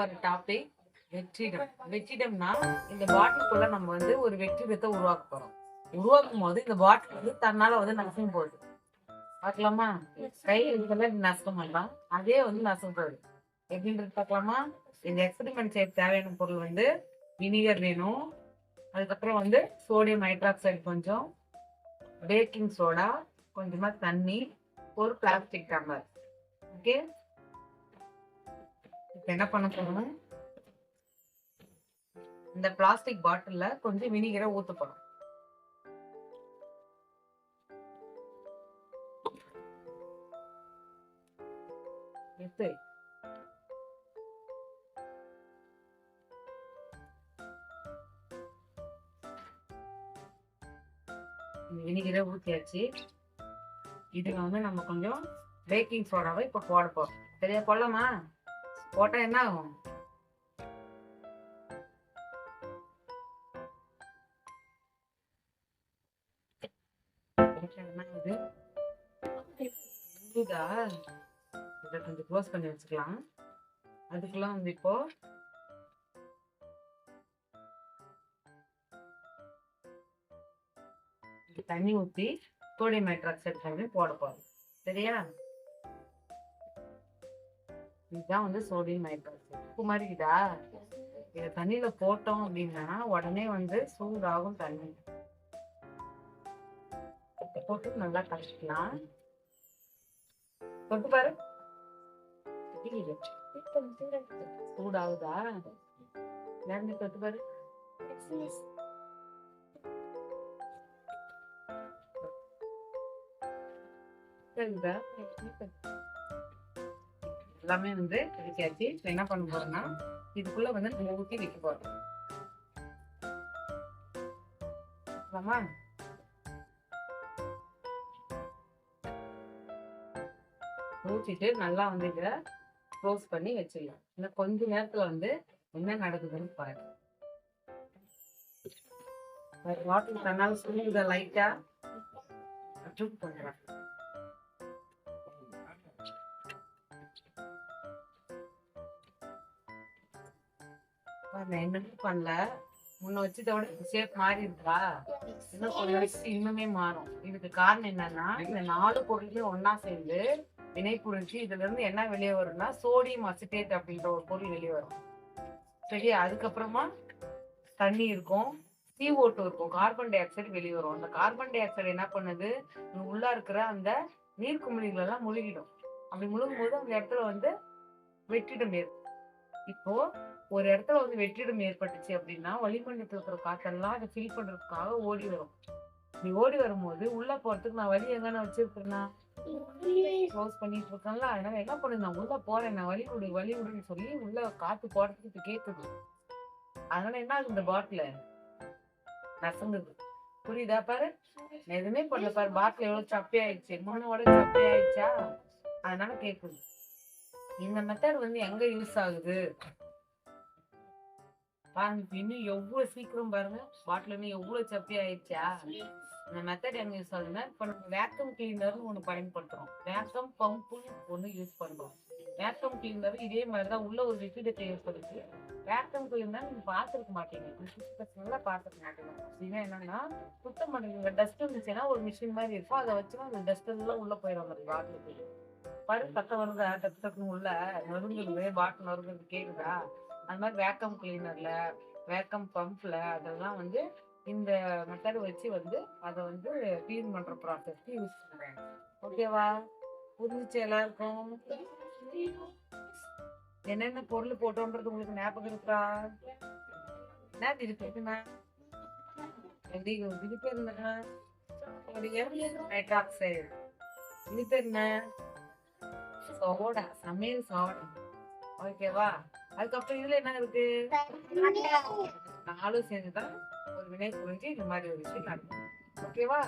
ஒரு டாபிக் வெற்றிடம். வெற்றிடம்னா இந்த பாட்டிலுக்குள்ள நம்ம வந்து ஒரு வெற்றிடத்தை உருவாக்க போறோம். உருவாக்கும் போது இந்த பாட்டில் வந்து தன்னால வந்து நசுங்க போகுது. பார்க்கலாமா? கை இதெல்லாம் நசுக்க மாட்டான் அதே வந்து நசுங்க போகுது. எப்படின்றது பார்க்கலாமா? இந்த எக்ஸ்பெரிமெண்ட் செய்ய தேவையான பொருள் வந்து வினிகர் வேணும். அதுக்கப்புறம் வந்து சோடியம் ஹைட்ராக்சைடு கொஞ்சம் பேக்கிங் சோடா கொஞ்சமா தண்ணி ஒரு பிளாஸ்டிக் டம்ளர் ஓகே இப்போ என்ன பண்ண போறோம்? இந்த பிளாஸ்டிக் பாட்டில்ல கொஞ்சம் வினிகரை ஊத்த போறோம். எடுத்து இந்த வினிகரை ஊத்தியாச்சு. இதுல வந்து நம்ம கொஞ்சம் பேக்கிங் சோடாவை இப்போ போட போறோம். சரியா கொள்ளமா போட்டா என்ன ஆகும் என்ன ஆகுது புரியுதா? இதை கொஞ்சம் க்ளோஸ் பண்ணி வச்சுக்கலாம். அதுக்கெல்லாம் வந்து இப்போ தண்ணி ஊற்றி சோடியம் ஹைட்ராக்சைடு பண்ணி போட போறோம். சரியா? இதுதான் வந்து சோடியம் ஹைட்ராக்சைடு உப்பு மாதிரி இதா இதை தண்ணியில் போட்டோம் அப்படின்னா உடனே வந்து சூடாகும் தண்ணி. போட்டு நல்லா கலக்கலாம் தொட்டு பாரு. சூடாகுதா? நேர்ந்து தொட்டு பாரு. சரிதா எல்லாமே வந்து எடுத்தாச்சு இப்போ என்ன பண்ண போறோம்னா இதுக்குள்ள வந்து நம்ம ஊற்றி வைக்க போறோம். ஆமா ஊற்றிட்டு நல்லா வந்து இதை க்ளோஸ் பண்ணி வச்சிடலாம். இன்னும் கொஞ்ச நேரத்தில் வந்து என்ன நடக்குதுன்னு பாருங்க. வாட்டர் தன்னால் சுருங்குதா லைட்டாக அட்ஜூட் பண்ணுறேன் என்னமே பண்ணல. முன்ன வச்சதை விட ஷேப் மாறி இருக்கா இன்னும் கொஞ்சம் வச்சு இன்னுமே மாறும். இதுக்கு காரணம் என்னன்னா இந்த நாலு பொருளையும் ஒண்ணா சேர்ந்து வினை புரிஞ்சு இதுல இருந்து என்ன வெளியே வரும்னா சோடியம் அசிட்டேட் அப்படின்ற ஒரு பொருள் வெளியே வரும். சரியா? அதுக்கப்புறமா தண்ணி இருக்கும் CO2 டூ இருக்கும் கார்பன் டை ஆக்சைடு வெளியே வரும். அந்த கார்பன் டை ஆக்சைடு என்ன பண்ணுது? உள்ள இருக்கிற அந்த நீர்க்குமிழிகள் எல்லாம் முழுகிடும். அப்படி முழுகும் போது அந்த இடத்துல வந்து வெற்றிடம் ஏற்படும். இப்போ ஒரு இடத்துல வந்து வெற்றிடம் ஏற்பட்டுச்சு அப்படின்னா வளிமண்டலத்தில் இருக்கிற காத்தெல்லாம் அதை ஃபில் பண்றதுக்காக ஓடி வரும். நீ ஓடி வரும்போது உள்ள போறதுக்கு நான் வழி எங்க நான் வச்சிருக்கேன்னா க்ளோஸ் பண்ணிட்டு இருக்கேன்ல. அதனால என்ன பண்ணு நான் உள்ள போறேன். நான் வழி விடு வழி விடுன்னு சொல்லி உள்ள காத்து போறதுக்கு இப்ப கேக்குது. அதனால என்ன ஆகுது இந்த பாட்டில நசங்குது. புரியுதா பாரு? எதுவுமே பண்ணல பாரு. பாட்டில் எவ்வளவு சப்பி ஆயிடுச்சு முன்னோட சப்பி ஆயிடுச்சா அதனால கேக்குது. இந்த மெத்தட் வந்து எங்க யூஸ் ஆகுது? பாருங்க இன்னும் எவ்வளவு சீக்கிரம் பாருங்க பாட்டில் இன்னும் எவ்வளவு சப்பி ஆயிடுச்சா? இந்த மெத்தட் எங்க யூஸ் ஆகுதுன்னா இப்போ நம்ம வேக்கம் கிளீனர்னு ஒன்று பயன்படுத்துறோம். வேக்கம் பம்புன்னு ஒன்று யூஸ் பண்றோம். வேக்கம் கிளீனர் இதே மாதிரி தான் உள்ள ஒரு லிக்விடத்தை ஏற்படுத்தி வேக்கம் கிளீனர் நீங்க பார்த்துருக்க மாட்டீங்க. நல்லா பார்த்துருக்க மாட்டீங்க. அப்படின்னா என்னன்னா சுத்தம் பண்ணுறீங்க டஸ்ட் இருந்துச்சுன்னா ஒரு மிஷின் மாதிரி இருக்கும். அதை வச்சுன்னா அந்த டஸ்ட் எல்லாம் உள்ள போயிடும் அந்த பாட்டிலுக்கு பரு சத்தம் வருதா? டக்கு டக்குன்னு உள்ள நொறுங்குது பாட்டில் நொறுங்குது கேக்குதா? அந்த மாதிரி வேக்கம் கிளீனர்ல வேக்கம் பம்ப்ல அதெல்லாம் வந்து இந்த மெத்தட் வச்சு வந்து அதை வந்து க்ளீன் பண்ற ப்ராசஸ்க்கு யூஸ் பண்றேன். ஓகேவா புரிஞ்சிச்சு எல்லாருக்கும்? என்னென்ன பொருள் போட்டோன்றது உங்களுக்கு ஞாபகம் இருக்கா? என்ன திருப்பி இருக்குண்ணா எப்படி திருப்பி பேர் என்னண்ணா ஹைட்ராக்சைடு இது பேர் என்ன? சோடா சமையல் சோடா. ஓகேவா அதுக்கப்புறம் இதுல என்ன இருக்கு? நாலும் சேர்ந்துதான் ஒரு வினை புரிஞ்சு இந்த மாதிரி ஒரு விஷயம் நடக்கும். ஓகேவா